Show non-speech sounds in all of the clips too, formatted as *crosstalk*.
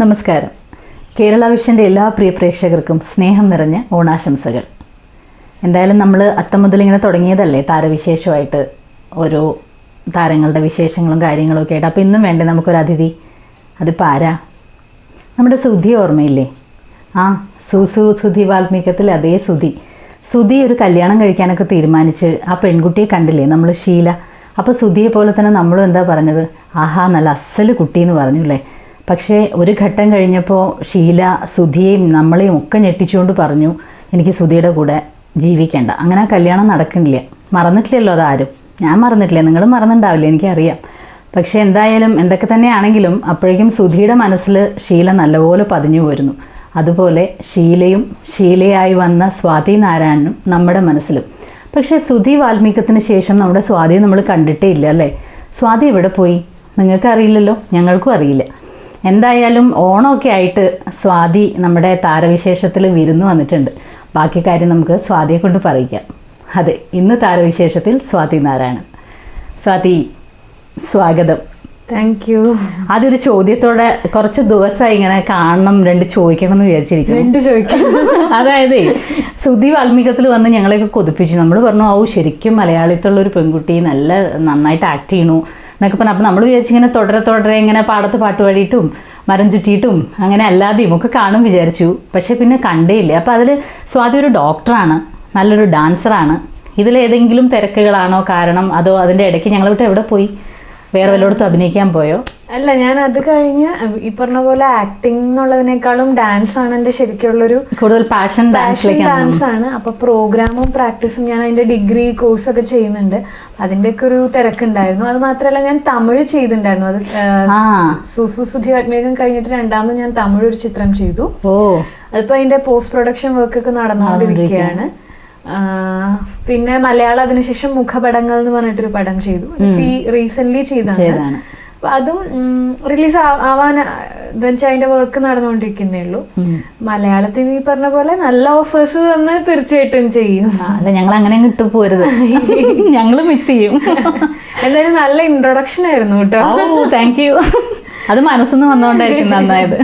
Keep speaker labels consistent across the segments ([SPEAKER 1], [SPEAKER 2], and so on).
[SPEAKER 1] നമസ്കാരം. കേരള വിഷന്റെ എല്ലാ പ്രിയ പ്രേക്ഷകർക്കും സ്നേഹം നിറഞ്ഞ ഓണാശംസകൾ. എന്തായാലും നമ്മൾ അത്തം മുതൽ ഇങ്ങനെ തുടങ്ങിയതല്ലേ? താരവിശേഷമായിട്ട് ഓരോ താരങ്ങളുടെ വിശേഷങ്ങളും കാര്യങ്ങളും ഒക്കെ ആയിട്ട്. അപ്പോൾ ഇന്നും വേണ്ടേ നമുക്കൊരു അതിഥി? അതിപ്പോൾ ആരാ? നമ്മുടെ സുധി ഓർമ്മയില്ലേ? ആ സുസു സുധി വാൽമീകത്തിൽ അതേ സുധി. സുധി ഒരു കല്യാണം കഴിക്കാനൊക്കെ തീരുമാനിച്ച് ആ പെൺകുട്ടിയെ കണ്ടില്ലേ? നമ്മൾ ശീല അപ്പോൾ സുധിയെ പോലെ തന്നെ നമ്മളും എന്താ പറഞ്ഞത്? ആഹാ നല്ല അസ്സൽ കുട്ടി എന്ന് പറഞ്ഞു അല്ലേ? പക്ഷേ ഒരു ഘട്ടം കഴിഞ്ഞപ്പോൾ ഷീല സുധിയെയും നമ്മളെയും ഒക്കെ ഞെട്ടിച്ചുകൊണ്ട് പറഞ്ഞു എനിക്ക് സുധിയുടെ കൂടെ ജീവിക്കേണ്ട. അങ്ങനെ കല്യാണം നടക്കണില്ല മറന്നിട്ടില്ലല്ലോ അതാരും. ഞാൻ മറന്നിട്ടില്ല. നിങ്ങൾ മറന്നിട്ടുണ്ടാവില്ല എനിക്കറിയാം. പക്ഷേ എന്തായാലും എന്തൊക്കെ തന്നെയാണെങ്കിലും അപ്പോഴേക്കും സുധിയുടെ മനസ്സിൽ ഷീല നല്ലപോലെ പതിഞ്ഞു പോരുന്നു. അതുപോലെ ഷീലയും ഷീലയായി വന്ന സ്വാതി നാരായണനും നമ്മുടെ മനസ്സിലും. പക്ഷേ സുധി വാൽമീകത്തിന് ശേഷം നമ്മുടെ സ്വാതിയെ നമ്മൾ കണ്ടിട്ടേ ഇല്ല അല്ലേ? സ്വാതി എവിടെ പോയി? നിങ്ങൾക്കറിയില്ലല്ലോ. ഞങ്ങൾക്കും അറിയില്ല. എന്തായാലും ഓണമൊക്കെ ആയിട്ട് സ്വാതി നമ്മുടെ താരവിശേഷത്തിൽ വിരുന്ന് വന്നിട്ടുണ്ട്. ബാക്കി കാര്യം നമുക്ക് സ്വാതിയെ കൊണ്ട് പറയിക്കാം. അതെ ഇന്ന് താരവിശേഷത്തിൽ സ്വാതി നാരായണൻ. സ്വാതി സ്വാഗതം.
[SPEAKER 2] താങ്ക് യു
[SPEAKER 1] അതൊരു ചോദ്യത്തോടെ കുറച്ച് ദിവസമായി ഇങ്ങനെ കാണണം രണ്ട് ചോദിക്കണം എന്ന് വിചാരിച്ചിരിക്കുന്നു.
[SPEAKER 2] രണ്ട് ചോദിക്കണം.
[SPEAKER 1] അതായത് സുധി വാൽമീകത്തിൽ വന്ന് ഞങ്ങളെയൊക്കെ കൊതിപ്പിച്ചു. നമ്മൾ പറഞ്ഞു ഔ ശരിക്കും മലയാളത്തിലുള്ള ഒരു പെൺകുട്ടി നല്ല നന്നായിട്ട് ആക്ട് ചെയ്യണു. എന്നൊക്കെ പറഞ്ഞു. അപ്പോൾ നമ്മൾ വിചാരിച്ചു ഇങ്ങനെ തുടരെ തുടരെ ഇങ്ങനെ പാടത്ത് പാട്ട് പാടിയിട്ടും മരം ചുറ്റിയിട്ടും അങ്ങനെ അല്ലാതെയും ഒക്കെ കാണും വിചാരിച്ചു. പക്ഷേ പിന്നെ കണ്ടേയില്ല. അപ്പോൾ അതിൽ സ്വാതി ഒരു ഡോക്ടറാണ്. നല്ലൊരു ഡാൻസറാണ്. ഇതിലേതെങ്കിലും തിരക്കുകളാണോ കാരണം അതോ അതിന്റെ ഇടയ്ക്ക് ഞങ്ങൾ വിട്ട് എവിടെ പോയി? വേറെ വല്ലയിടത്തും അഭിനയിക്കാൻ പോയോ?
[SPEAKER 2] അല്ല ഞാൻ അത് കഴിഞ്ഞ് ഈ പറഞ്ഞ പോലെ ആക്ടിംഗ് എന്നുള്ളതിനേക്കാളും ഡാൻസ് ആണ് എന്റെ ശരിക്കുള്ളൊരു
[SPEAKER 1] കൂടുതൽ പാഷൻ
[SPEAKER 2] ഡാൻസ് ആണ്. അപ്പൊ പ്രോഗ്രാമും പ്രാക്ടീസും ഞാൻ അതിന്റെ ഡിഗ്രി കോഴ്സ് ഒക്കെ ചെയ്യുന്നുണ്ട്. അതിന്റെയൊക്കെ ഒരു തിരക്കുണ്ടായിരുന്നു. അത് മാത്രല്ല ഞാൻ തമിഴ് ചെയ്തിട്ടുണ്ടായിരുന്നു. അത് സുസു സുധി കഴിഞ്ഞിട്ട് രണ്ടാമത് ഞാൻ തമിഴ് ഒരു ചിത്രം ചെയ്തു.
[SPEAKER 1] ഓ.
[SPEAKER 2] അതിപ്പോ അതിന്റെ പോസ്റ്റ് പ്രൊഡക്ഷൻ വർക്ക് ഒക്കെ നടന്നുകൊണ്ടിരിക്കുകയാണ്. പിന്നെ മലയാളം അതിനുശേഷം മുഖപടങ്ങൾ എന്ന് പറഞ്ഞിട്ടൊരു പടം ചെയ്തു. ഈ റീസെന്റ് ചെയ്തതാണ്. അപ്പൊ അതും റിലീസ് ആവാൻ എന്താ അതിന്റെ വർക്ക് നടന്നുകൊണ്ടിരിക്കുന്നേ ഉള്ളൂ. മലയാളത്തിൽ ഈ പറഞ്ഞ പോലെ നല്ല ഓഫേഴ്സ് തന്ന് തീർച്ചയായിട്ടും ചെയ്യും.
[SPEAKER 1] അതെ ഞങ്ങൾ അങ്ങനെ കിട്ടു പോരുത്. *laughs* ഞങ്ങൾ മിസ് ചെയ്യും.
[SPEAKER 2] എന്തായാലും നല്ല ഇൻട്രൊഡക്ഷൻ ആയിരുന്നു കേട്ടോ.
[SPEAKER 1] ഓ താങ്ക് യു അത് മനസ്സിന്ന് വന്നുകൊണ്ടായിരിക്കും നന്നായത്.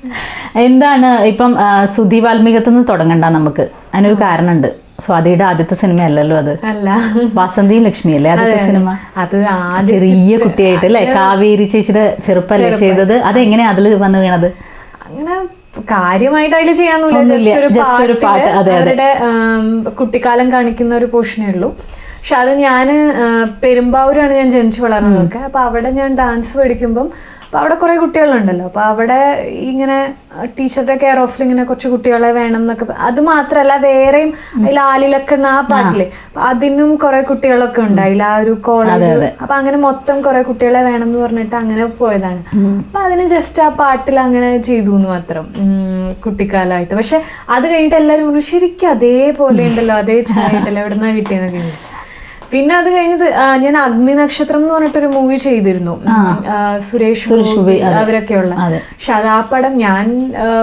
[SPEAKER 1] *laughs* എന്താണ് ഇപ്പം സുധി വാൽമീകത്തിൽ നിന്ന് തുടങ്ങണ്ട നമുക്ക്? അതിനൊരു കാരണമുണ്ട് സ്വാതിയുടെ ആദ്യത്തെ സിനിമ അല്ലല്ലോ അത്.
[SPEAKER 2] അല്ല.
[SPEAKER 1] വാസന്തി ലക്ഷ്മി അല്ലേ ആദ്യത്തെ സിനിമ?
[SPEAKER 2] അത് ആ
[SPEAKER 1] ചെറിയ കുട്ടിയായിട്ട് അല്ലേ? കാവേരി ചേച്ചിയുടെ ചെറുപ്പല്ലേ ചെയ്തത്? അതെങ്ങനെയാ അതിൽ വന്നു വീണത്?
[SPEAKER 2] അങ്ങനെ കാര്യമായിട്ട് അതിൽ ചെയ്യാനൊന്നുമില്ല. കുട്ടിക്കാലം കാണിക്കുന്ന ഒരു പോർഷനേ ഉള്ളൂ. പക്ഷെ അത് ഞാൻ പെരുമ്പാവൂരാണ് ഞാൻ ജനിച്ചു വളർന്നതൊക്കെ. അപ്പൊ അവിടെ ഞാൻ ഡാൻസ് പഠിക്കുമ്പം അപ്പൊ അവിടെ കുറേ കുട്ടികളുണ്ടല്ലോ. അപ്പോൾ അവിടെ ഇങ്ങനെ ടീച്ചറുടെ കെയർ ഓഫിൽ ഇങ്ങനെ കുറച്ച് കുട്ടികളെ വേണം എന്നൊക്കെ അത് മാത്രമല്ല വേറെയും അതിൽ ആലിലൊക്കെ ആ പാട്ടിൽ അപ്പം അതിനും കുറേ കുട്ടികളൊക്കെ ഉണ്ട്. അതിൽ ആ ഒരു കോളേജ് അപ്പം അങ്ങനെ മൊത്തം കുറേ കുട്ടികളെ വേണം എന്ന് പറഞ്ഞിട്ട് അങ്ങനെ പോയതാണ്. അപ്പം അതിന് ജസ്റ്റ് ആ പാട്ടിൽ അങ്ങനെ ചെയ്തു എന്ന് മാത്രം കുട്ടിക്കാലമായിട്ട്. പക്ഷെ അത് കഴിഞ്ഞിട്ട് എല്ലാവരും ശരിക്കും അതേപോലെ ഉണ്ടല്ലോ അതേ ചായ ഉണ്ടല്ലോ എവിടെ നിന്നാണ് കിട്ടിയെന്നൊക്കെ ചോദിച്ചു. പിന്നെ അത് കഴിഞ്ഞത് ഞാൻ അഗ്നി നക്ഷത്രം എന്ന് പറഞ്ഞിട്ടൊരു മൂവി ചെയ്തിരുന്നു. സുരേഷ് അവരൊക്കെയുള്ള. പക്ഷെ അത് ആ പടം ഞാൻ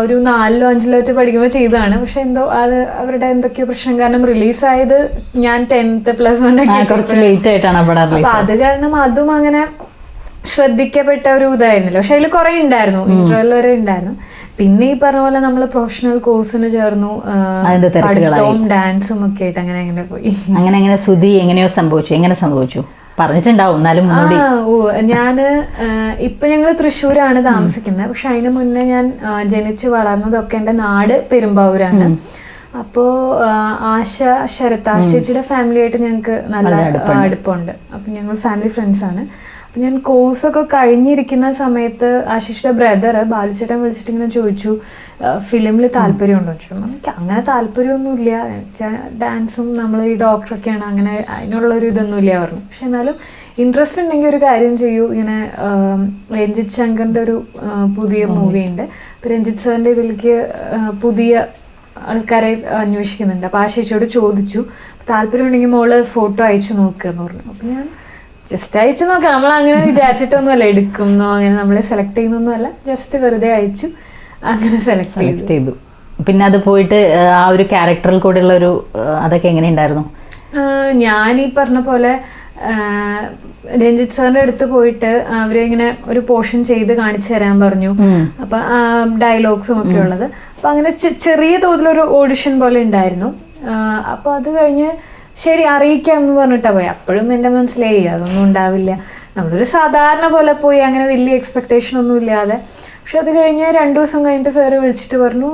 [SPEAKER 2] ഒരു നാലിലോ അഞ്ചിലോ ഒറ്റ പഠിക്കുമ്പോൾ ചെയ്തതാണ്. പക്ഷെ എന്തോ അത് അവരുടെ എന്തൊക്കെയോ പ്രശ്നം. കാരണം റിലീസായത് ഞാൻ ടെൻത്ത് പ്ലസ് വൺ
[SPEAKER 1] കുറച്ച് ലേറ്റ് ആയിട്ടാണ്
[SPEAKER 2] അപ്പൊ അത് കാരണം അതും അങ്ങനെ ശ്രദ്ധിക്കപ്പെട്ട ഒരു ഇതായിരുന്നല്ലോ. പക്ഷെ അതിൽ കുറെ ഉണ്ടായിരുന്നു. ഇന്റർവെൽ വരെ ഉണ്ടായിരുന്നു. പിന്നെ ഈ പറഞ്ഞ പോലെ നമ്മൾ പ്രൊഫഷണൽ കോഴ്സിന് ചേർന്നു.
[SPEAKER 1] അതിന്റെ.
[SPEAKER 2] പഠിത്തവും ഡാൻസും ഒക്കെ ആയിട്ട് അങ്ങനെ അങ്ങനെ പോയി.
[SPEAKER 1] അങ്ങനെ അങ്ങനെ സുധി എങ്ങനെയോ സംഭവിച്ചു. എങ്ങനെ സംഭവിച്ചു? പറഞ്ഞിട്ടുണ്ടാവും. എന്നാലും
[SPEAKER 2] ഞാൻ ഇപ്പൊ ഞങ്ങൾ തൃശ്ശൂരാണ് താമസിക്കുന്നത്. പക്ഷെ അതിന് മുന്നേ ഞാൻ ജനിച്ചു വളർന്നതൊക്കെ എന്റെ നാട് പെരുമ്പാവൂരാണ്. അപ്പോ ആശ ശരത് ആശേച്ചിയുടെ ഫാമിലി ആയിട്ട് ഞങ്ങൾക്ക് നല്ല അടുപ്പമുണ്ട് അപ്പൊ ഞങ്ങൾ ഫാമിലി ഫ്രണ്ട്സ് ആണ്. അപ്പൊ ഞാൻ കോഴ്സൊക്കെ കഴിഞ്ഞിരിക്കുന്ന സമയത്ത് ആശിഷിയുടെ ബ്രദർ ബാലുചേട്ടൻ വിളിച്ചിട്ട് ഇങ്ങനെ ചോദിച്ചു ഫിലിമിൽ താല്പര്യമുണ്ടോ? എന്ന് ചോദിച്ചു. എനിക്ക് അങ്ങനെ താല്പര്യമൊന്നുമില്ല. ഡാൻസും നമ്മൾ ഈ ഡോക്ടറൊക്കെയാണ്. അങ്ങനെ അതിനുള്ളൊരു ഇതൊന്നുമില്ല പറഞ്ഞു. പക്ഷെ എന്നാലും ഇൻട്രസ്റ്റ് ഉണ്ടെങ്കിൽ ഒരു കാര്യം ചെയ്യൂ. ഇങ്ങനെ രഞ്ജിത് രഞ്ജിത്ത് ശങ്കറിന്റെ ഒരു പുതിയ മൂവി ഉണ്ട് അപ്പോൾ രഞ്ജിത്ത് സാറിന്റെ ഇതിലേക്ക് പുതിയ ആൾക്കാരെ അന്വേഷിക്കുന്നുണ്ട്. അപ്പോൾ ആ ചേച്ചിയോട് ചോദിച്ചു. താല്പര്യമുണ്ടെങ്കിൽ മോൾ ഫോട്ടോ അയച്ചു നോക്കുക എന്ന് പറഞ്ഞു. അപ്പോൾ ഞാൻ ജസ്റ്റ് അയച്ചു നോക്കാം. നമ്മൾ അങ്ങനെ വിചാരിച്ചിട്ടൊന്നുമല്ല. എടുക്കുന്നോ അങ്ങനെ നമ്മളെ സെലക്ട് ചെയ്യുന്നൊന്നുമല്ല. ജസ്റ്റ് വെറുതെ അയച്ചു. അങ്ങനെ സെലക്ട് ചെയ്തു.
[SPEAKER 1] സെലക്ട് ചെയ്തു. പിന്നെ അത് പോയിട്ട് ആ, ഒരു ക്യാരക്ടറിൽ ഉള്ള ഒരു അതൊക്കെ എങ്ങനെ ഉണ്ടായിരുന്നു
[SPEAKER 2] ഞാൻ ഈ പറഞ്ഞ പോലെ രഞ്ജിത്ത് സാറിന്റെ അടുത്ത് പോയിട്ട് അവരിങ്ങനെ ഒരു പോർഷൻ ചെയ്ത് കാണിച്ചു തരാൻ പറഞ്ഞു. അപ്പൊ ഡയലോഗ്സും ഒക്കെ ഉള്ളത്. അപ്പൊ അങ്ങനെ ചെറിയ തോതിലൊരു ഓഡിഷൻ പോലെ ഉണ്ടായിരുന്നു. അപ്പൊ അത് കഴിഞ്ഞ് ശരി അറിയിക്കാം എന്ന് പറഞ്ഞിട്ടാ പോയി. അപ്പോഴും എന്റെ മനസ്സിലായി അതൊന്നും ഉണ്ടാവില്ല. നമ്മളൊരു സാധാരണ പോലെ പോയി അങ്ങനെ വലിയ എക്സ്പെക്ടേഷൻ ഒന്നും ഇല്ലാതെ. പക്ഷെ അത് കഴിഞ്ഞ് രണ്ടു ദിവസം കഴിഞ്ഞിട്ട് സാറ് വിളിച്ചിട്ട് പറഞ്ഞു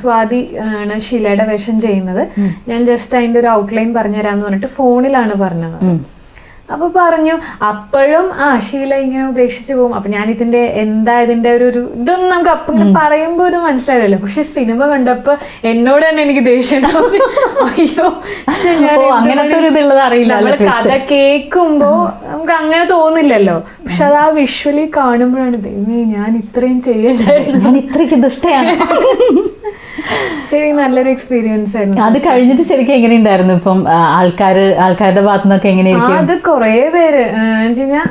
[SPEAKER 2] സ്വാതി ആണ് ഷീലയുടെ വേഷം ചെയ്യുന്നത്. ഞാൻ ജസ്റ്റ് അതിന്റെ ഒരു ഔട്ട്ലൈൻ പറഞ്ഞുതരാന്ന് പറഞ്ഞിട്ട് ഫോണിലാണ് പറഞ്ഞത്. അപ്പൊ പറഞ്ഞു അപ്പോഴും ആ ഷീല ഇങ്ങനെ ഉപേക്ഷിച്ച് പോകും. അപ്പൊ ഞാൻ ഇതിന്റെ എന്താ ഇതിന്റെ ഒരു ഒരു ഇതൊന്നും നമുക്ക് അപ്പൊ ഇങ്ങനെ പറയുമ്പോ ഒരു മനസ്സിലാവില്ലല്ലോ. പക്ഷെ സിനിമ കണ്ടപ്പോ എന്നോട് തന്നെ എനിക്ക് ദേഷ്യം. അയ്യോ
[SPEAKER 1] അങ്ങനത്തെ ഒരു ഇതുള്ളത് അറിയില്ല നമ്മൾ
[SPEAKER 2] കഥ കേൾക്കുമ്പോ നമുക്ക് അങ്ങനെ തോന്നില്ലല്ലോ. പക്ഷെ അത് ആ വിഷ്വലി കാണുമ്പോഴാണ് ദൈവമേ ഞാൻ ഇത്രയും ചെയ്യണ്ടായിരുന്നു
[SPEAKER 1] ഞാൻ ഇത്രയ്ക്ക് ദുഷ്ടയാണ്. *laughs*
[SPEAKER 2] ശരി നല്ലൊരു എക്സ്പീരിയൻസ് ആയിരുന്നു.
[SPEAKER 1] അത് കഴിഞ്ഞിട്ട് ശരിക്കും എങ്ങനെയുണ്ടായിരുന്നു? ഇപ്പം ആൾക്കാർ ആൾക്കാരുടെ ഭാഗത്തു നിന്നൊക്കെ
[SPEAKER 2] ആ,
[SPEAKER 1] എങ്ങനെയായിരിക്കും
[SPEAKER 2] അത് കൊറേ പേര്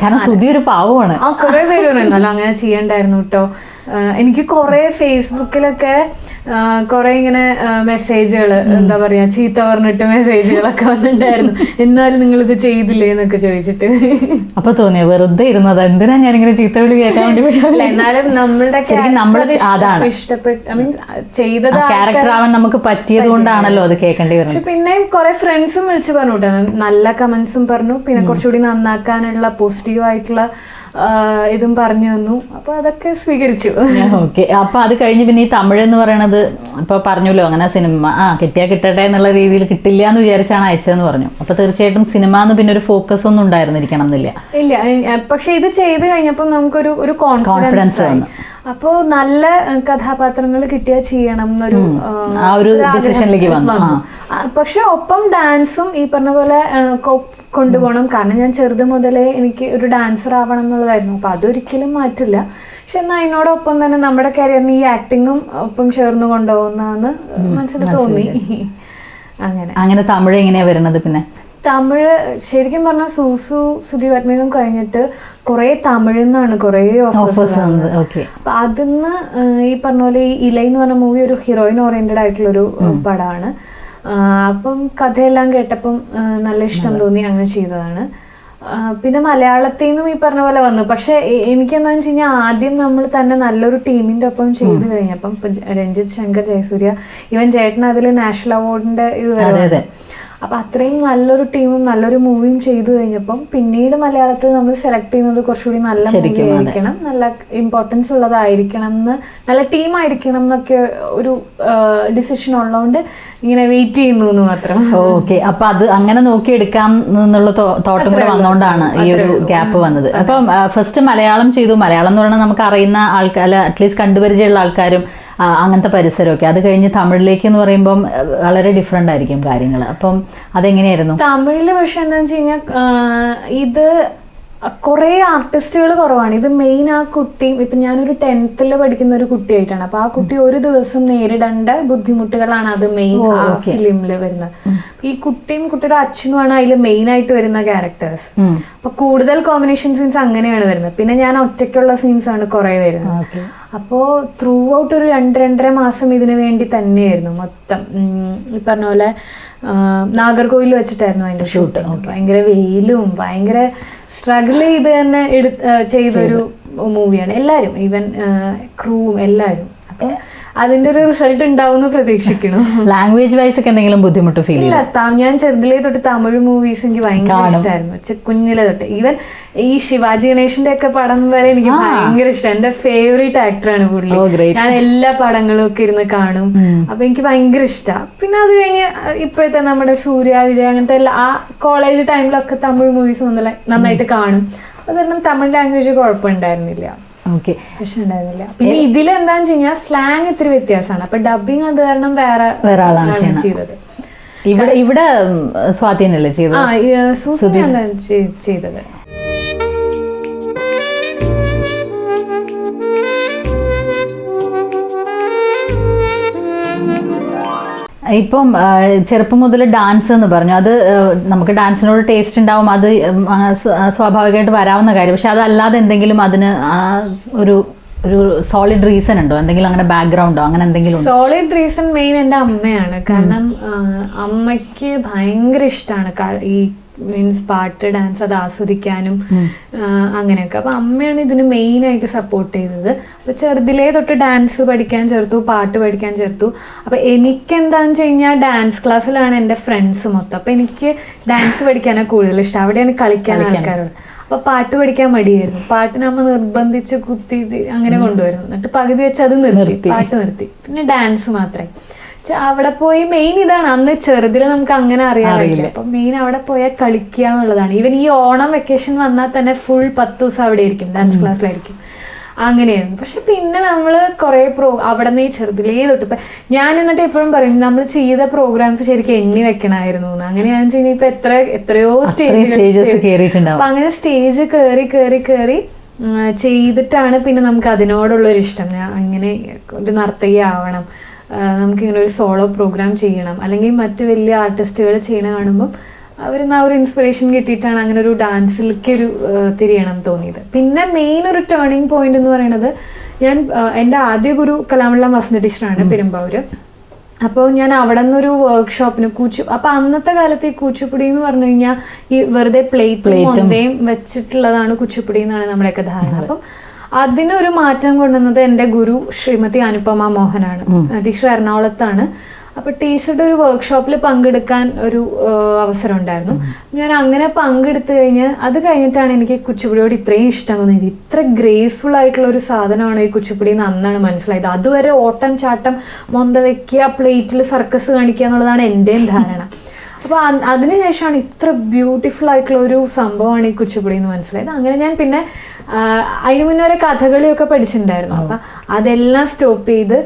[SPEAKER 1] കാരണം സുധി ഒരു പാവമാണ്.
[SPEAKER 2] ആ കുറേ പേര് അങ്ങനെ ചെയ്യണ്ടായിരുന്നു കേട്ടോ എനിക്ക് കുറേ ഫേസ്ബുക്കിലൊക്കെ കുറേ ഇങ്ങനെ മെസ്സേജുകൾ എന്താ പറയാ ചീത്ത പറഞ്ഞിട്ട് മെസ്സേജുകളൊക്കെ വന്നിട്ടുണ്ടായിരുന്നു. എന്നാലും നിങ്ങൾ ഇത് ചെയ്തില്ലേ എന്നൊക്കെ ചോദിച്ചിട്ട്.
[SPEAKER 1] അപ്പൊ തോന്നിയ വെറുതെ ഇരുന്നത്? എന്തിനാ ഞാനിങ്ങനെ ചീത്ത വിളി കേൾക്കാൻ വേണ്ടി
[SPEAKER 2] എന്നാലും നമ്മളുടെ
[SPEAKER 1] അതാണ്.
[SPEAKER 2] ഇഷ്ടപ്പെട്ട് ഐ മീൻ ചെയ്തത്
[SPEAKER 1] ക്യാരക്ടർ ആവാൻ നമുക്ക് പറ്റിയത് കൊണ്ടാണല്ലോ അത് കേൾക്കേണ്ടി വരുന്നത്.
[SPEAKER 2] പിന്നെ പിന്നെയും കുറെ ഫ്രണ്ട്സും വിളിച്ച് പറഞ്ഞു കേട്ടോ നല്ല കമന്റ്സും പറഞ്ഞു. പിന്നെ കുറച്ചുകൂടി നന്നാക്കാനുള്ള പോസിറ്റീവ് ആയിട്ടുള്ള ഇതും പറഞ്ഞു തന്നു. അപ്പൊ അതൊക്കെ സ്വീകരിച്ചു.
[SPEAKER 1] ഓക്കെ. അപ്പൊ അത് കഴിഞ്ഞ് പിന്നെ ഈ തമിഴ് എന്ന് പറയണത് ഇപ്പൊ പറഞ്ഞല്ലോ അങ്ങനെ സിനിമ ആ കിട്ടിയാ കിട്ടട്ടെ എന്നുള്ള രീതിയിൽ കിട്ടില്ല എന്ന് വിചാരിച്ചാണ് അയച്ചതെന്ന് പറഞ്ഞു. അപ്പൊ തീർച്ചയായിട്ടും സിനിമ എന്ന് പിന്നെ ഒരു ഫോക്കസ് ഒന്നും ഉണ്ടായിരുന്നിരിക്കണം എന്നില്ല.
[SPEAKER 2] ഇല്ല പക്ഷെ ഇത് ചെയ്ത് കഴിഞ്ഞപ്പോൾ നമുക്കൊരു ഒരു കോൺഫിഡൻസ്
[SPEAKER 1] വന്നു.
[SPEAKER 2] അപ്പോ നല്ല കഥാപാത്രങ്ങൾ കിട്ടിയാൽ ചെയ്യണം എന്നൊരു ആ,
[SPEAKER 1] ഒരു ഡിസിഷനിലേക്ക് വന്നു.
[SPEAKER 2] പക്ഷെ ഒപ്പം ഡാൻസും ഈ പറഞ്ഞ പോലെ കൊണ്ടുപോകണം. കാരണം ഞാൻ ചെറുത് മുതലേ എനിക്ക് ഒരു ഡാൻസർ ആവണം എന്നുള്ളതായിരുന്നു. അപ്പൊ അതൊരിക്കലും മാറ്റില്ല. പക്ഷെ എന്നാൽ അതിനോടൊപ്പം തന്നെ നമ്മുടെ കരിയറിന് ഈ ആക്ടിങ്ങും ഒപ്പം ചേർന്ന് കൊണ്ടുപോകുന്നതെന്ന് മനസ്സിൽ തോന്നി. അങ്ങനെ.
[SPEAKER 1] അങ്ങനെ തമിഴ് എങ്ങനെയാ വരുന്നത് പിന്നെ?
[SPEAKER 2] തമിഴ് ശരിക്കും പറഞ്ഞാൽ സൂസു സുധിവാത്മകം കഴിഞ്ഞിട്ട് കുറേ തമിഴിൽ നിന്നാണ് കുറേ
[SPEAKER 1] ഓഫേഴ്സ്
[SPEAKER 2] അപ്പൊ അതിന്ന് ഈ പറഞ്ഞ പോലെ ഈ ഇലൈ എന്ന് പറഞ്ഞ മൂവി ഒരു ഹീറോയിൻ ഓറിയന്റഡ് ആയിട്ടുള്ള ഒരു പടമാണ് അപ്പം കഥയെല്ലാം കേട്ടപ്പം നല്ല ഇഷ്ടം തോന്നി അങ്ങനെ ചെയ്തതാണ്. പിന്നെ മലയാളത്തിൽ നിന്നും ഈ പറഞ്ഞ പോലെ വന്നു. പക്ഷെ എനിക്ക് എനിക്കെന്താന്ന് വെച്ച് കഴിഞ്ഞാൽ ആദ്യം നമ്മൾ തന്നെ നല്ലൊരു ടീമിന്റെ ഒപ്പം ചെയ്ത് കഴിഞ്ഞപ്പം രഞ്ജിത് രഞ്ജിത്ത് ശങ്കർ ജയസൂര്യ ഇവൻ ചേട്ടൻ അതിൽ നാഷണൽ അവാർഡിന്റെ ഇത് അപ്പൊ അത്രയും നല്ലൊരു ടീമും നല്ലൊരു മൂവിയും ചെയ്തു കഴിഞ്ഞപ്പം പിന്നീട് മലയാളത്തിൽ നമ്മൾ സെലക്ട് ചെയ്യുന്നത് കുറച്ചുകൂടി നല്ല മൂവി ആയിരിക്കണം നല്ല ഇമ്പോർട്ടൻസ് ഉള്ളതായിരിക്കണം എന്ന് നല്ല ടീമായിരിക്കണം എന്നൊക്കെ ഒരു ഡിസിഷൻ ഉള്ളതുകൊണ്ട് ഇങ്ങനെ വെയിറ്റ് ചെയ്യുന്നു എന്ന് മാത്രം.
[SPEAKER 1] ഓക്കെ അപ്പൊ അത് അങ്ങനെ നോക്കിയെടുക്കാം എന്നുള്ള തോട്ടം കൂടെ വന്നുകൊണ്ടാണ് ഈ ഒരു ഗ്യാപ്പ് വന്നത്. അപ്പം ഫസ്റ്റ് മലയാളം ചെയ്തു. മലയാളം എന്ന് പറയുന്നത് നമുക്ക് അറിയുന്ന ആൾക്കാർ അറ്റ്ലീസ്റ്റ് കണ്ടുപരിചയമുള്ള ആൾക്കാരും അങ്ങനത്തെ പരിസരമൊക്കെ. അത് കഴിഞ്ഞ് തമിഴിലേക്ക് എന്ന് പറയുമ്പം വളരെ ഡിഫറെന്റ് ആയിരിക്കും കാര്യങ്ങൾ അപ്പം അതെങ്ങനെയായിരുന്നു?
[SPEAKER 2] തമിഴിൽ പക്ഷെ എന്താണെന്ന് വെച്ച് കഴിഞ്ഞാൽ ഇത് കുറേ ആർട്ടിസ്റ്റുകൾ കുറവാണ്. ഇത് മെയിൻ ആ കുട്ടിയും ഇപ്പം ഞാനൊരു ടെൻത്തിൽ പഠിക്കുന്ന ഒരു കുട്ടിയായിട്ടാണ്. അപ്പൊ ആ കുട്ടി ഒരു ദിവസം നേരിടേണ്ട ബുദ്ധിമുട്ടുകളാണ് അത് മെയിൻ ആ ഫിലിമിൽ വരുന്നത്. ഈ കുട്ടിയും കുട്ടിയുടെ അച്ഛനുമാണ് അതിൽ മെയിൻ ആയിട്ട് വരുന്ന ക്യാരക്ടേഴ്സ്. അപ്പൊ കൂടുതൽ കോമ്പിനേഷൻ സീൻസ് അങ്ങനെയാണ് വരുന്നത്. പിന്നെ ഞാൻ ഒറ്റയ്ക്കുള്ള സീൻസ് ആണ് കുറേ വരുന്നത്. അപ്പോൾ ത്രൂ ഔട്ട് ഒരു രണ്ട് രണ്ടര മാസം ഇതിനു വേണ്ടി തന്നെയായിരുന്നു മൊത്തം. ഈ പറഞ്ഞ പോലെ നാഗർകോവിൽ വെച്ചിട്ടായിരുന്നു അതിന്റെ ഷൂട്ട് ഭയങ്കര വെയിലും ഭയങ്കര സ്ട്രഗിൾ ചെയ്ത് തന്നെ എടുത്ത് ചെയ്തൊരു മൂവിയാണ് എല്ലാവരും ഈവൻ ക്രൂവും എല്ലാവരും അപ്പം അതിന്റെ ഒരു റിസൾട്ട് ഉണ്ടാവുന്ന പ്രതീക്ഷിക്കണം
[SPEAKER 1] ലാംഗ്വേജ് വൈസ് ഒക്കെ എന്തെങ്കിലും ബുദ്ധിമുട്ട് ഫീൽ
[SPEAKER 2] ഇല്ല ഞാൻ ചെറുതിലേ തൊട്ട് തമിഴ് മൂവീസ് എനിക്ക് ഭയങ്കര ഇഷ്ടമായിരുന്നു കുഞ്ഞിലെ തൊട്ട്. ഈവൻ ഈ ശിവാജി ഗണേഷിന്റെ ഒക്കെ പടം വരെ എനിക്ക് ഭയങ്കര ഇഷ്ടം. എന്റെ ഫേവറേറ്റ് ആക്ടറാണ് പുള്ളി. ഞാൻ എല്ലാ പടങ്ങളും ഒക്കെ ഇരുന്ന് കാണും. അപ്പൊ എനിക്ക് ഭയങ്കര ഇഷ്ടമാണ് പിന്നെ അത് കഴിഞ്ഞ് ഇപ്പോഴത്തെ നമ്മുടെ സൂര്യ വിജയ അങ്ങനത്തെ എല്ലാ ആ കോളേജ് ടൈമിലൊക്കെ തമിഴ് മൂവീസ് നന്നായിട്ട് കാണും. അതൊന്നും തമിഴ് ലാംഗ്വേജ് കുഴപ്പമുണ്ടായിരുന്നില്ല.
[SPEAKER 1] ഓക്കെ.
[SPEAKER 2] പിന്നെ ഇതിൽ എന്താന്ന് വെച്ചാൽ സ്ലാങ് ഇത്തിരി വ്യത്യാസമാണ്. അപ്പൊ ഡബിങ് അത് കാരണം വേറെ
[SPEAKER 1] വേറെ ആളാണ്
[SPEAKER 2] ചെയ്തത്.
[SPEAKER 1] ഇവിടെ ഇവിടെ സ്വാധീനല്ലേ ചെയ്തത്?
[SPEAKER 2] ചെയ്തത്.
[SPEAKER 1] ഇപ്പം ചെറുപ്പം മുതൽ ഡാൻസ് എന്ന് പറഞ്ഞു. അത് നമുക്ക് ഡാൻസിനോട് ടേസ്റ്റ് ഉണ്ടാവും. അത് സ്വാഭാവികമായിട്ട് വരാവുന്ന കാര്യം. പക്ഷെ അതല്ലാതെ എന്തെങ്കിലും അതിന് ആ ഒരു ഒരു സോളിഡ് റീസൺ ഉണ്ടോ? എന്തെങ്കിലും അങ്ങനെ ബാക്ക്ഗ്രൗണ്ടോ അങ്ങനെ എന്തെങ്കിലും
[SPEAKER 2] സോളിഡ് റീസൺ മെയിൻ എന്റെ അമ്മയാണ്. കാരണം അമ്മയ്ക്ക് ഭയങ്കര ഇഷ്ടമാണ് ഈ മീൻസ് പാട്ട് ഡാൻസ് അത് ആസ്വദിക്കാനും അങ്ങനെയൊക്കെ. അപ്പോൾ അമ്മയാണ് ഇതിന് മെയിനായിട്ട് സപ്പോർട്ട് ചെയ്തത്. അപ്പോൾ ചെറുതിലേ തൊട്ട് ഡാൻസ് പഠിക്കാൻ ചേർത്തു പാട്ട് പഠിക്കാൻ ചേർത്തു. അപ്പോൾ എനിക്ക് എന്താന്ന് വെച്ച് കഴിഞ്ഞാൽ ഡാൻസ് ക്ലാസ്സിലാണ് എന്റെ ഫ്രണ്ട്സ് മൊത്തം. അപ്പോൾ എനിക്ക് ഡാൻസ് പഠിക്കാനാണ് കൂടുതൽ ഇഷ്ടം. അവിടെയാണ് കളിക്കാൻ ആൾക്കാരുള്ളത് അപ്പോൾ പാട്ട് പഠിക്കാൻ മടിയായിരുന്നു. പാട്ടിന് അമ്മ നിർബന്ധിച്ച് കുത്തി അങ്ങനെ കൊണ്ടുവരുന്നു. എന്നിട്ട് പകുതി വെച്ച് അത് നിർത്തി. പാട്ട് നിർത്തി. പിന്നെ ഡാൻസ് മാത്രമേ അവിടെ പോയി മെയിൻ ഇതാണ്. അന്ന് ചെറുതിൽ നമുക്ക് അങ്ങനെ അറിയാറില്ല അപ്പൊ മെയിൻ അവിടെ പോയാൽ കളിക്കുക എന്നുള്ളതാണ്. ഈവൻ ഈ ഓണം വെക്കേഷൻ വന്നാൽ തന്നെ ഫുൾ പത്ത് ദിവസം അവിടെ ആയിരിക്കും ഡാൻസ് ക്ലാസ്സിലായിരിക്കും അങ്ങനെയായിരുന്നു. പക്ഷെ പിന്നെ നമ്മൾ കുറേ പ്രോ അവിടെ നിന്ന് ഈ ചെറുതിലേ തൊട്ട് ഇപ്പം ഞാൻ എന്നിട്ട് എപ്പോഴും പറയും നമ്മൾ ചെയ്ത പ്രോഗ്രാംസ് ശരിക്കും എണ്ണി വെക്കണമായിരുന്നു എന്ന്. അങ്ങനെയാണെന്ന് ചെയ്യുന്ന ഇപ്പൊ എത്ര എത്രയോ സ്റ്റേജ്. അപ്പൊ അങ്ങനെ സ്റ്റേജ് കയറി കയറി കയറി ചെയ്തിട്ടാണ് പിന്നെ നമുക്ക് അതിനോടുള്ളൊരു ഇഷ്ടം ഞാൻ അങ്ങനെ ഒരു നർത്തകി ആവണം നമുക്കിങ്ങനെ ഒരു സോളോ പ്രോഗ്രാം ചെയ്യണം. അല്ലെങ്കിൽ മറ്റ് വലിയ ആർട്ടിസ്റ്റുകൾ ചെയ്യണ കാണുമ്പം അവരിന്ന് ആ ഒരു ഇൻസ്പിറേഷൻ കിട്ടിയിട്ടാണ് അങ്ങനെ ഒരു ഡാൻസിലേക്ക് ഒരു തിരിയണം തോന്നിയത്. പിന്നെ മെയിൻ ഒരു ടേണിംഗ് പോയിന്റ് എന്ന് പറയുന്നത് ഞാൻ എന്റെ ആദ്യ ഗുരു കലാമള്ള വസന്ത ടീച്ചറാണ് പെരുമ്പാവൂർ അപ്പോൾ ഞാൻ അവിടെ നിന്നൊരു വർക്ക്ഷോപ്പിന് കൂച്ചു അപ്പോൾ അന്നത്തെ കാലത്ത് ഈ കൂച്ചുപ്പുടി എന്ന് പറഞ്ഞു കഴിഞ്ഞാൽ ഈ വെറുതെ പ്ലേറ്റ് മൊന്തയും വെച്ചിട്ടുള്ളതാണ് കുച്ചുപ്പുടി എന്നാണ് നമ്മുടെയൊക്കെ ധാരണ. അപ്പം അതിനൊരു മാറ്റം കൊണ്ടുവന്നത് എന്റെ ഗുരു ശ്രീമതി അനുപമ മോഹനാണ്. ടീച്ചർ എറണാകുളത്താണ്. അപ്പോൾ ടീച്ചറുടെ ഒരു വർക്ക്ഷോപ്പിൽ പങ്കെടുക്കാൻ ഒരു അവസരം ഉണ്ടായിരുന്നു. ഞാൻ അങ്ങനെ പങ്കെടുത്തു കഴിഞ്ഞ് അത് കഴിഞ്ഞിട്ടാണ് എനിക്ക് കുച്ചിപ്പുടിയോട് ഇത്രയും ഇഷ്ടം തോന്നിയത്. ഇത്ര ഗ്രേസ്ഫുൾ ആയിട്ടുള്ള ഒരു സാധനമാണ് ഈ കുച്ചിപ്പുടി എന്ന് അന്നാണ് മനസ്സിലായത്. അതുവരെ ഓട്ടം ചാട്ടം മൊന്ത വെക്കുക പ്ലേറ്റിൽ സർക്കസ് കാണിക്കുക എന്നുള്ളതാണ് എന്റെയും ധാരണ. അപ്പോൾ അതിനുശേഷമാണ് ഇത്ര ബ്യൂട്ടിഫുൾ ആയിട്ടുള്ള ഒരു സംഭവമാണ് ഈ കുച്ചിപ്പുടി എന്ന് മനസ്സിലായത്. അങ്ങനെ ഞാൻ പിന്നെ അതിന് മുന്നേ ഒരു കഥകളിയൊക്കെ പഠിച്ചിട്ടുണ്ടായിരുന്നു. അപ്പം അതെല്ലാം സ്റ്റോപ്പ് ചെയ്ത്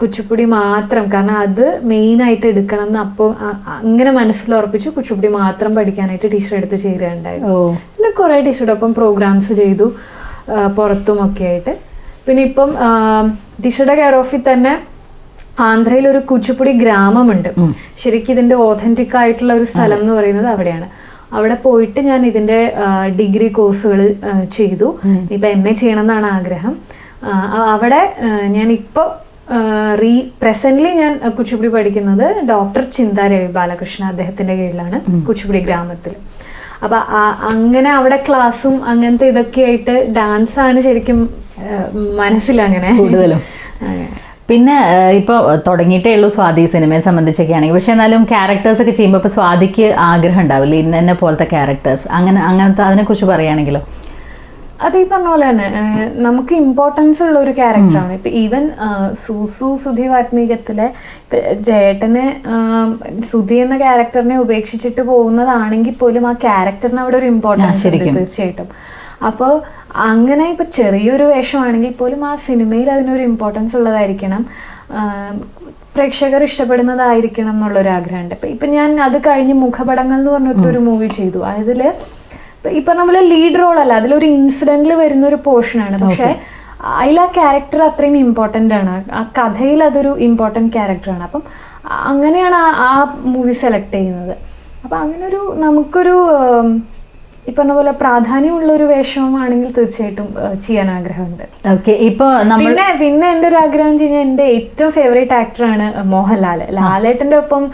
[SPEAKER 2] കുച്ചിപ്പുടി മാത്രം കാരണം അത് മെയിനായിട്ട് എടുക്കണം എന്ന് അപ്പോൾ അങ്ങനെ മനസ്സിൽ ഉറപ്പിച്ച് കുച്ചിപ്പുടി മാത്രം പഠിക്കാനായിട്ട് ടീച്ചർ എടുത്ത് ചേരുകയുണ്ടായിരുന്നു. പിന്നെ കുറേ ടീച്ചറുടെ ഒപ്പം പ്രോഗ്രാംസ് ചെയ്തു ആ, പുറത്തും ഒക്കെ ആയിട്ട്. പിന്നെ ഇപ്പം ടീച്ചറുടെ കെയർ ഓഫിൽ തന്നെ ആന്ധ്രയിൽ ഒരു കുച്ചുപ്പുടി ഗ്രാമമുണ്ട്. ശരിക്കും ഇതിന്റെ ഓതന്റിക് ആയിട്ടുള്ള ഒരു സ്ഥലം എന്ന് പറയുന്നത് അവിടെയാണ്. അവിടെ പോയിട്ട് ഞാൻ ഇതിന്റെ ഡിഗ്രി കോഴ്സുകൾ ചെയ്തു. ഇപ്പൊ എം എ ചെയ്യണം എന്നാണ് ആഗ്രഹം. അവിടെ ഞാൻ ഇപ്പോൾ റീ പ്രസന്റ്ലി ഞാൻ കുച്ചിപ്പുടി പഠിക്കുന്നത് ഡോക്ടർ ചിന്ത രവി ബാലകൃഷ്ണ അദ്ദേഹത്തിന്റെ കീഴിലാണ് കുച്ചിപ്പുടി ഗ്രാമത്തിൽ. അപ്പൊ അങ്ങനെ അവിടെ ക്ലാസ്സും അങ്ങനത്തെ ഇതൊക്കെ ആയിട്ട് ഡാൻസ് ആണ് ശരിക്കും മനസ്സിലങ്ങനെ
[SPEAKER 1] കൂടുതലും. പിന്നെ ഇപ്പോൾ ഇപ്പൊ തുടങ്ങിയിട്ടേ ഉള്ളൂ സ്വാതി സിനിമയെ സംബന്ധിച്ചൊക്കെ ആണെങ്കിൽ പക്ഷെ എന്നാലും ക്യാരക്ടേഴ്സ് ഒക്കെ ചെയ്യുമ്പോൾ ഇപ്പൊ സ്വാതിക്ക് ആഗ്രഹം ഉണ്ടാവില്ല? ഇന്ന എന്നെ പോലത്തെ ക്യാരക്ടേഴ്സ് അങ്ങനെ അങ്ങനത്തെ അതിനെക്കുറിച്ച് പറയുകയാണെങ്കിലോ?
[SPEAKER 2] അത് ഈ പറഞ്ഞ പോലെ തന്നെ നമുക്ക് ഇമ്പോർട്ടൻസ് ഉള്ള ഒരു ക്യാരക്ടറാണ് ഇപ്പൊ ഈവൻ സുസു സുധി വാത്മീകത്തിലെ ജേട്ടനെ സുധി എന്ന ക്യാരക്ടറിനെ ഉപേക്ഷിച്ചിട്ട് പോകുന്നതാണെങ്കിൽ പോലും ആ ക്യാരക്ടറിന് അവിടെ ഒരു ഇമ്പോർട്ടൻസ് ഉണ്ട്. തീർച്ചയായിട്ടും. അപ്പോൾ അങ്ങനെ ഇപ്പൊ ചെറിയൊരു വേഷമാണെങ്കിൽ പോലും ആ സിനിമയിൽ അതിനൊരു ഇമ്പോർട്ടൻസ് ഉള്ളതായിരിക്കണം. പ്രേക്ഷകർ ഇഷ്ടപ്പെടുന്നതായിരിക്കണം എന്നുള്ളൊരു ആഗ്രഹമുണ്ട്. ഇപ്പം ഇപ്പം ഞാൻ അത് കഴിഞ്ഞ് മുഖപടങ്ങൾ എന്ന് പറഞ്ഞിട്ടൊരു മൂവി ചെയ്തു. അതിൽ ഈ പറഞ്ഞ പോലെ ലീഡ് റോൾ അല്ല അതിലൊരു ഇൻസിഡന്റിൽ വരുന്ന ഒരു പോർഷനാണ് പക്ഷേ അതിൽ ആ ക്യാരക്ടർ അത്രയും ഇമ്പോർട്ടന്റ് ആണ്. ആ കഥയിൽ അതൊരു ഇമ്പോർട്ടന്റ് ക്യാരക്ടറാണ് അപ്പം അങ്ങനെയാണ് ആ- മൂവി സെലക്ട് ചെയ്യുന്നത്. അപ്പം അങ്ങനൊരു നമുക്കൊരു ഈ പറഞ്ഞ പോലെ പ്രാധാന്യമുള്ള ഒരു വേഷമാണെങ്കിൽ തീർച്ചയായിട്ടും ചെയ്യാൻ ആഗ്രഹമുണ്ട്.
[SPEAKER 1] ഓക്കെ ഇപ്പൊ നമ്മൾ
[SPEAKER 2] പിന്നെ പിന്നെ എന്റെ ഒരു ആഗ്രഹം വെച്ച് കഴിഞ്ഞാൽ എന്റെ ഏറ്റവും ഫേവറേറ്റ് ആക്ടറാണ് മോഹൻലാൽ ലാലേട്ടന്റെ ഒപ്പം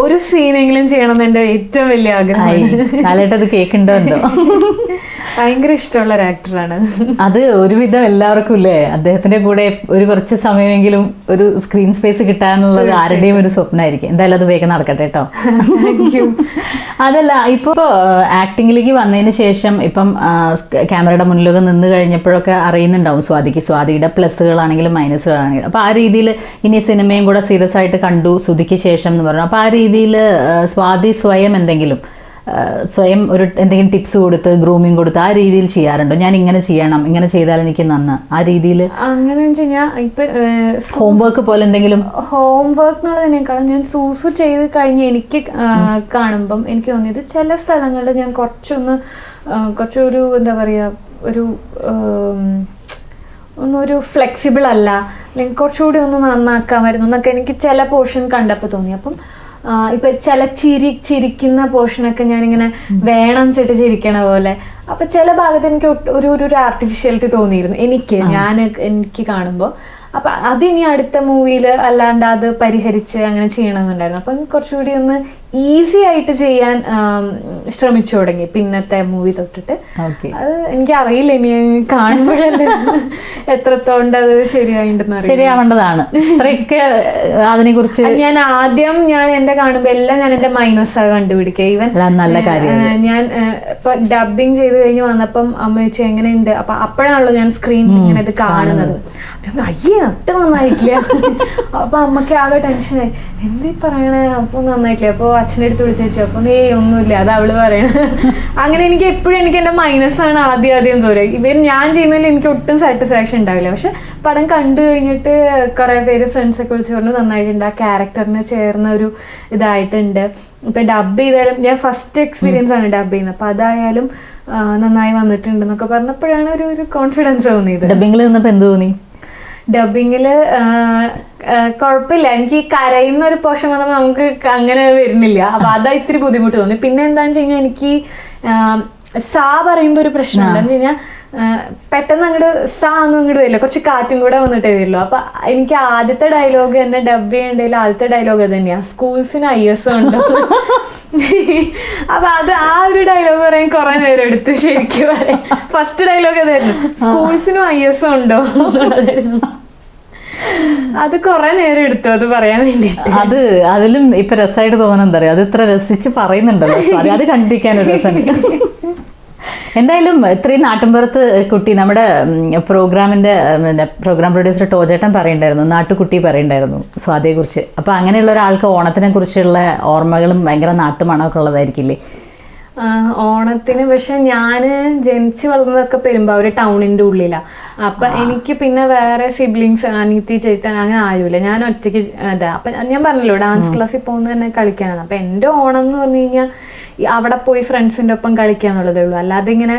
[SPEAKER 2] ഒരു സീനെങ്കിലും ചെയ്യണം എന്ന് എന്റെ ഏറ്റവും വലിയ ആഗ്രഹമാണ്.
[SPEAKER 1] കാലഘട്ടത് കേൾക്കുന്നുണ്ടോ എന്തോ?
[SPEAKER 2] ഭയങ്കര ഇഷ്ടമുള്ള ഒരു ആക്ടറാണ്
[SPEAKER 1] അത് ഒരുവിധം എല്ലാവർക്കും ഇല്ലേ? അദ്ദേഹത്തിന്റെ കൂടെ ഒരു കുറച്ച് സമയമെങ്കിലും ഒരു സ്ക്രീൻ സ്പേസ് കിട്ടാനുള്ളത് ആരുടെയും ഒരു സ്വപ്നമായിരിക്കും എന്തായാലും അത് വേഗം നടക്കട്ടെ കേട്ടോ. *laughs* അതല്ല ഇപ്പൊ ആക്ടിങ്ങിലേക്ക് വന്നതിന് ശേഷം ഇപ്പം ക്യാമറയുടെ മുന്നിലൊക്കെ നിന്ന് കഴിഞ്ഞപ്പോഴൊക്കെ അറിയുന്നുണ്ടാവും സ്വാതിക്ക്. സ്വാതിയുടെ പ്ലസ്സുകളാണെങ്കിലും മൈനസുകളാണെങ്കിലും. അപ്പോൾ ആ രീതിയിൽ ഇനി സിനിമയും കൂടെ സീരിയസ് ആയിട്ട് കണ്ടു സുധിക്ക് ശേഷം എന്ന് പറഞ്ഞു. അപ്പോൾ ആ രീതിയിൽ സ്വാതി സ്വയം എന്തെങ്കിലും സ്വയം ഒരു എന്തെങ്കിലും ടിപ്സ് കൊടുത്ത് ഗ്രൂമിങ് കൊടുത്ത് ആ രീതിയിൽ ചെയ്യാറുണ്ടോ? ഞാൻ ഇങ്ങനെ ചെയ്യണം ഇങ്ങനെ ചെയ്താൽ എനിക്ക് നന്ന്. ആ രീതിയിൽ
[SPEAKER 2] അങ്ങനെ വെച്ച് കഴിഞ്ഞാൽ ഇപ്പൊ
[SPEAKER 1] ഹോംവർക്ക് പോലെ എന്തെങ്കിലും?
[SPEAKER 2] ഹോംവർക്ക് എന്നുള്ളതിനേക്കാളും ഞാൻ സൂസു ചെയ്ത് കഴിഞ്ഞ് എനിക്ക് കാണുമ്പം എനിക്ക് തോന്നിയത് ചില സ്ഥലങ്ങളിൽ ഞാൻ കുറച്ചൊന്ന് കുറച്ചൊരു എന്താ പറയുക ഒരു ഒന്നൊരു ഫ്ലെക്സിബിൾ അല്ല. അല്ലെങ്കിൽ കുറച്ചുകൂടി ഒന്ന് നന്നാക്കാമായിരുന്നു എന്നൊക്കെ എനിക്ക് ചില പോർഷൻ കണ്ടപ്പോൾ തോന്നി. അപ്പം ഇപ്പൊ ചില ചിരി ചിരിക്കുന്ന പോർഷനൊക്കെ ഞാനിങ്ങനെ വേണം ചെട്ട് ചിരിക്കണ പോലെ. അപ്പൊ ചില ഭാഗത്ത് എനിക്ക് ഒരു ഒരു ആർട്ടിഫിഷ്യാലിറ്റി തോന്നിയിരുന്നു. എനിക്ക് ഞാൻ എനിക്ക് കാണുമ്പോൾ അപ്പൊ അതിനി അടുത്ത മൂവിയിൽ അല്ലാണ്ട് അത് പരിഹരിച്ച് അങ്ങനെ ചെയ്യണമെന്നുണ്ടായിരുന്നു. അപ്പം കുറച്ചുകൂടി ഒന്ന് ഈസി ആയിട്ട് ചെയ്യാൻ ശ്രമിച്ചു തുടങ്ങി. പിന്നത്തെ മൂവി തൊട്ടിട്ട്.
[SPEAKER 1] അത്
[SPEAKER 2] അത് എനിക്കറിയില്ല ഇനി കാണുമ്പോഴല്ലേ എത്രത്തോണ്ട് അത് ശരിയായിട്ടുണ്ടെന്ന് അറിയില്ല.
[SPEAKER 1] ശരിയാവേണ്ടതാണ്. ഇത്രയൊക്കെ അതിനെ കുറിച്ച്
[SPEAKER 2] ഞാൻ ആദ്യം ഞാൻ എന്റെ കാണുമ്പോ എല്ലാം ഞാൻ എന്റെ മൈനസ് ആ കണ്ടുപിടിക്കുക. ഈവൻ
[SPEAKER 1] നല്ല കാര്യം
[SPEAKER 2] ഞാൻ ഇപ്പൊ ഡബിങ് ചെയ്ത് കഴിഞ്ഞ് വന്നപ്പം അമ്മ ചോദിച്ചു എങ്ങനെയുണ്ട്? അപ്പൊ അപ്പോഴാണല്ലോ ഞാൻ സ്ക്രീൻ ഇങ്ങനെ ഇത് കാണുന്നത്. അയ്യേ നട്ട് നന്നായിട്ടില്ല? അപ്പൊ അമ്മയ്ക്ക് ആകെ ടെൻഷനായി എന്തീ പറയണേ? അപ്പൊ നന്നായിട്ടില്ല? അപ്പൊ അച്ഛന്റെ അടുത്ത് വിളിച്ചു വെച്ചു അപ്പൊ ഏയ് ഒന്നുമില്ല അത് അവൾ പറയണ. അങ്ങനെ എനിക്ക് എപ്പോഴും എനിക്ക് എന്റെ മൈനസ് ആണ് ആദ്യം ആദ്യം തോന്നുക ഇവർ ഞാൻ ചെയ്യുന്നതിൽ എനിക്ക് ഒട്ടും സാറ്റിസ്ഫാക്ഷൻ ഉണ്ടാവില്ല. പക്ഷെ പടം കണ്ടു കഴിഞ്ഞിട്ട് കുറേ പേര് ഫ്രണ്ട്സ് ഒക്കെ വിളിച്ചു പറഞ്ഞു നന്നായിട്ടുണ്ട് ആ ക്യാരക്ടറിന് ചേർന്ന ഒരു ഇതായിട്ടുണ്ട്. ഇപ്പൊ ഡബ് ചെയ്താലും ഞാൻ ഫസ്റ്റ് എക്സ്പീരിയൻസ് ആണ് ഡബ് ചെയ്യുന്നത്. അപ്പൊ അതായാലും നന്നായി വന്നിട്ടുണ്ട് എന്നൊക്കെ പറഞ്ഞപ്പോഴാണ് ഒരു ഒരു കോൺഫിഡൻസ് തോന്നിയത്.
[SPEAKER 1] ഡബിങ്ങിൽ നിന്നപ്പോൾ എന്ത് തോന്നി?
[SPEAKER 2] ഡബിങ്ങിൽ കുഴപ്പമില്ല എനിക്ക് കരയുന്ന ഒരു പോഷൻ വന്നപ്പോൾ നമുക്ക് അങ്ങനെ വരുന്നില്ല. അപ്പൊ അതാ ഇത്തിരി ബുദ്ധിമുട്ട് തോന്നി. പിന്നെ എന്താന്ന് വെച്ച് കഴിഞ്ഞാൽ എനിക്ക് സാ പറയുമ്പോൾ ഒരു പ്രശ്നം എന്താണെന്ന് വെച്ച് കഴിഞ്ഞാൽ പെട്ടെന്ന് അങ്ങോട്ട് സാ ഒന്നും അങ്ങോട്ട് വരില്ല. കുറച്ച് കാറ്റും കൂടെ വന്നിട്ടേ വരുള്ളൂ. അപ്പൊ എനിക്ക് ആദ്യത്തെ ഡയലോഗ് തന്നെ ഡബ് ചെയ്യേണ്ടതിൽ ആദ്യത്തെ ഡയലോഗ് അത് തന്നെയാ സ്കൂൾസിന് ഐ എസ് ഉണ്ട്? അപ്പൊ അത് ആ ഒരു ഡയലോഗ് പറയാൻ കുറെ നേരം എടുത്തു ശരിക്കും പറയാം ഫസ്റ്റ് ഡയലോഗ് അതായിരുന്നു സ്കൂൾസിനും ഐ എസ് ഉണ്ടോ? എന്നുള്ളതായിരുന്നു അത് കുറെ നേരം എടുത്തു അത് പറയാൻ വേണ്ടി
[SPEAKER 1] അത് അതിലും ഇപ്പൊ രസമായിട്ട് തോന്നുന്നത് എന്താ പറയാ? അത് ഇത്ര രസിച്ച് പറയുന്നുണ്ടല്ലോ. അത് കണ്ടിരിക്കാൻ ഒരു എന്തായാലും ഇത്രയും നാട്ടിൻപുറത്ത് കുട്ടി നമ്മുടെ പ്രോഗ്രാമിന്റെ പ്രോഗ്രാം പ്രൊഡ്യൂസർ ടോജേട്ടൻ പറയണ്ടായിരുന്നു നാട്ടുകുട്ടി പറയണ്ടായിരുന്നു സ്വാതിയെക്കുറിച്ച്. അപ്പൊ അങ്ങനെയുള്ള ഒരാൾക്ക് ഓണത്തിനെ കുറിച്ചുള്ള ഓർമ്മകളും ഭയങ്കര നാട്ടുമണമൊക്കെ ഉള്ളതായിരിക്കില്ലേ?
[SPEAKER 2] ഓണത്തിന് പക്ഷെ ഞാൻ ജനിച്ച് വളർന്നതൊക്കെ പെരുമ്പാവൂര് ടൗണിന്റെ ഉള്ളിലാണ് അപ്പൊ എനിക്ക് പിന്നെ വേറെ സിബ്ലിങ്സ് അനീത്തി ചേട്ടൻ അങ്ങനെ ആരുമില്ല ഞാൻ ഒറ്റയ്ക്ക് അതാ അപ്പൊ ഞാൻ പറഞ്ഞല്ലോ ഡാൻസ് ക്ലാസ്സിൽ പോകുന്നത് തന്നെ കളിക്കാനാണ്. അപ്പൊ എന്റെ ഓണം എന്ന് പറഞ്ഞു കഴിഞ്ഞാൽ അവിടെ പോയി ഫ്രണ്ട്സിന്റെ ഒപ്പം കളിക്കാന്നുള്ളതേ ഉള്ളൂ. അല്ലാതെ ഇങ്ങനെ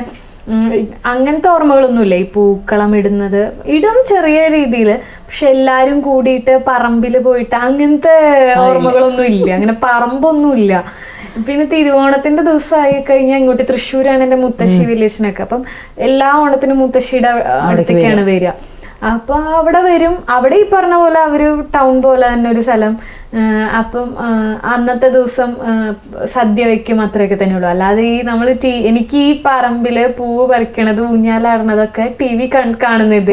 [SPEAKER 2] അങ്ങനത്തെ ഓർമ്മകളൊന്നുമില്ല. ഈ പൂക്കളം ഇടുന്നത് ഇടും ചെറിയ രീതിയിൽ പക്ഷെ എല്ലാരും കൂടിയിട്ട് പറമ്പിൽ പോയിട്ട് അങ്ങനത്തെ ഓർമ്മകളൊന്നും ഇല്ല. അങ്ങനെ പറമ്പൊന്നും ഇല്ല പിന്നെ തിരുവോണത്തിന്റെ ദിവസമായി കഴിഞ്ഞാൽ ഇങ്ങോട്ട് തൃശ്ശൂരാണ് എന്റെ മുത്തശ്ശി വില്ലേജിനൊക്കെ. അപ്പം എല്ലാ ഓണത്തിനും മുത്തശ്ശിയുടെ അടുത്തേക്കാണ് വരിക. അപ്പൊ അവിടെ വരും. അവിടെ ഈ പറഞ്ഞ പോലെ അവർ ടൗൺ പോലെ തന്നെ ഒരു സ്ഥലം. അപ്പം അന്നത്തെ ദിവസം സദ്യ വയ്ക്കും അത്രയൊക്കെ തന്നെ ഉള്ളൂ അല്ലാതെ ഈ നമ്മൾ എനിക്ക് ഈ പറമ്പിൽ പൂവ് പറിക്കണത് ഊഞ്ഞാലാടണതൊക്കെ ടി വി കാണുന്നത്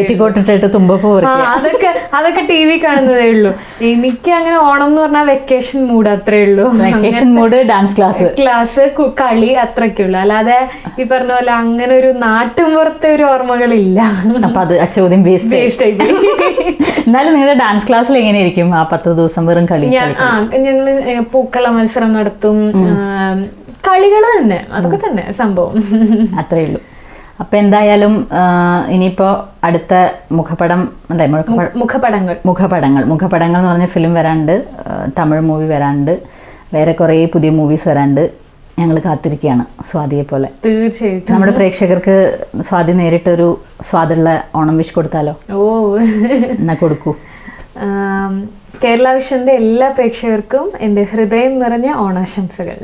[SPEAKER 2] അതൊക്കെ അതൊക്കെ ടി വി കാണുന്നതേ ഉള്ളൂ. എനിക്ക് അങ്ങനെ ഓണം എന്ന് പറഞ്ഞാൽ വെക്കേഷൻ മൂഡ് അത്രേ ഉള്ളൂ.
[SPEAKER 1] Vacation mood dance class
[SPEAKER 2] class കളി അത്രയ്ക്കേ ഉള്ളൂ. അല്ലാതെ ഈ പറഞ്ഞ പോലെ അങ്ങനെ ഒരു നാട്ടും പുറത്തെ ഒരു ഓർമ്മകളില്ല.
[SPEAKER 1] അപ്പൊ അത് അച്ചോദ്യം ചോദ്യം വേസ്റ്റ്
[SPEAKER 2] വേസ്റ്റ് ആയി *laughs*
[SPEAKER 1] എന്നാലും നിങ്ങളുടെ ഡാൻസ് ക്ലാസ്സിൽ എങ്ങനെയായിരിക്കും ആ പത്ത് ദിവസം വെറും കളി
[SPEAKER 2] ഞാൻ ആ ഞങ്ങൾ ഏ, പൂക്കള മത്സരം നടത്തും. കളികൾ തന്നെ. അതൊക്കെ തന്നെ സംഭവം.
[SPEAKER 1] അത്രേ ഉള്ളൂ. അപ്പൊ എന്തായാലും ഇനിയിപ്പോ അടുത്ത മുഖപടം എന്താ
[SPEAKER 2] മുഖപടങ്ങൾ.
[SPEAKER 1] മുഖപടങ്ങൾ. മുഖപടങ്ങൾ എന്ന് പറഞ്ഞ ഫിലിം വരാണ്ട് തമിഴ് മൂവി വരാണ്ട് വേറെ കുറേ പുതിയ മൂവീസ് വരാണ്ട് ഞങ്ങൾ കാത്തിരിക്കുകയാണ് സ്വാതിയെ പോലെ.
[SPEAKER 2] തീർച്ചയായിട്ടും.
[SPEAKER 1] നമ്മുടെ പ്രേക്ഷകർക്ക് സ്വാതി നേരിട്ടൊരു സ്വാദുള്ള ഓണം വിഷ് കൊടുത്താലോ?
[SPEAKER 2] ഓ.
[SPEAKER 1] എന്നാ കൊടുക്കൂ.
[SPEAKER 2] കേരള വിഷന്റെ എല്ലാ പ്രേക്ഷകർക്കും എന്റെ ഹൃദയം നിറഞ്ഞ ഓണാശംസകൾ.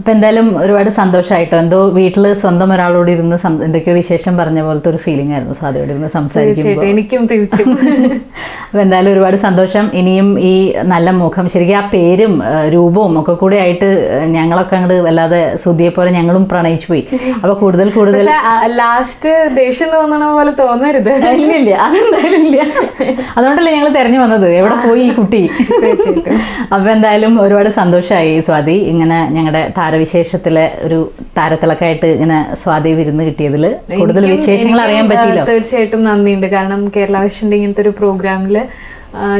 [SPEAKER 1] അപ്പം എന്തായാലും ഒരുപാട് സന്തോഷമായിട്ടോ എന്തോ വീട്ടിൽ സ്വന്തം ഒരാളോട് ഇരുന്ന് എന്തൊക്കെയോ വിശേഷം പറഞ്ഞ പോലത്തെ ഒരു ഫീലിംഗ് ആയിരുന്നു സാധ്യയോട് ഇരുന്ന് സംസാരിക്കുമ്പോൾ
[SPEAKER 2] എനിക്കും തിരിച്ചു. *laughs*
[SPEAKER 1] അപ്പോൾ എന്തായാലും ഒരുപാട് സന്തോഷം. ഇനിയും ഈ നല്ല മുഖം ശരിക്കും ആ പേരും രൂപവും ഒക്കെ കൂടി ആയിട്ട് ഞങ്ങളൊക്കെ അങ്ങോട്ട് വല്ലാതെ സുധിയെ പോലെ ഞങ്ങളും പ്രണയിച്ചു പോയി. അപ്പോൾ കൂടുതൽ കൂടുതൽ
[SPEAKER 2] ലാസ്റ്റ് ദേഷ്യം തോന്നണ പോലെ തോന്നരുത്. *laughs*
[SPEAKER 1] ഇല്ല ഇല്ല. അതെന്തായാലും ഇല്ല. അതുകൊണ്ടല്ലേ ഞങ്ങൾ തെരഞ്ഞു വന്നത്. എവിടെ പോയി ഈ കുട്ടി?
[SPEAKER 2] അപ്പോൾ
[SPEAKER 1] അപ്പൊ എന്തായാലും ഒരുപാട് സന്തോഷമായി സ്വാതി. ഇങ്ങനെ ഞങ്ങളുടെ താരവിശേഷത്തിലെ ഒരു താരത്തിളക്കായിട്ട് ഇങ്ങനെ സ്വാതി വിരുന്ന് കിട്ടിയതിൽ കൂടുതൽ വിശേഷങ്ങൾ അറിയാൻ
[SPEAKER 2] പറ്റില്ല
[SPEAKER 1] പറ്റിയല്ലോ?
[SPEAKER 2] തീർച്ചയായിട്ടും നന്ദിയുണ്ട്. കാരണം കേരള വിഷന്റെ ഇങ്ങനത്തെ ഒരു പ്രോഗ്രാമിൽ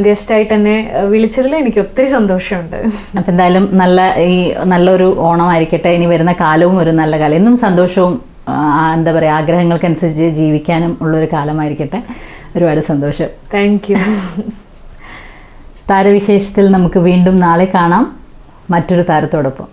[SPEAKER 2] ഗസ്റ്റായിട്ട് എന്നെ തന്നെ വിളിച്ചതിൽ എനിക്ക് ഒത്തിരി സന്തോഷമുണ്ട്.
[SPEAKER 1] അപ്പൊ എന്തായാലും നല്ല ഈ നല്ലൊരു ഓണമായിരിക്കട്ടെ. ഇനി വരുന്ന കാലവും ഒരു നല്ല കാലം. എന്നും സന്തോഷവും എന്താ എന്താ പറയുക ആഗ്രഹങ്ങൾക്കനുസരിച്ച് ജീവിക്കാനും ഉള്ളൊരു കാലമായിരിക്കട്ടെ. ഒരുപാട് സന്തോഷം.
[SPEAKER 2] താങ്ക് യു
[SPEAKER 1] താരവിശേഷത്തിൽ നമുക്ക് വീണ്ടും നാളെ കാണാം. മറ്റൊരു താരത്തോടൊപ്പം.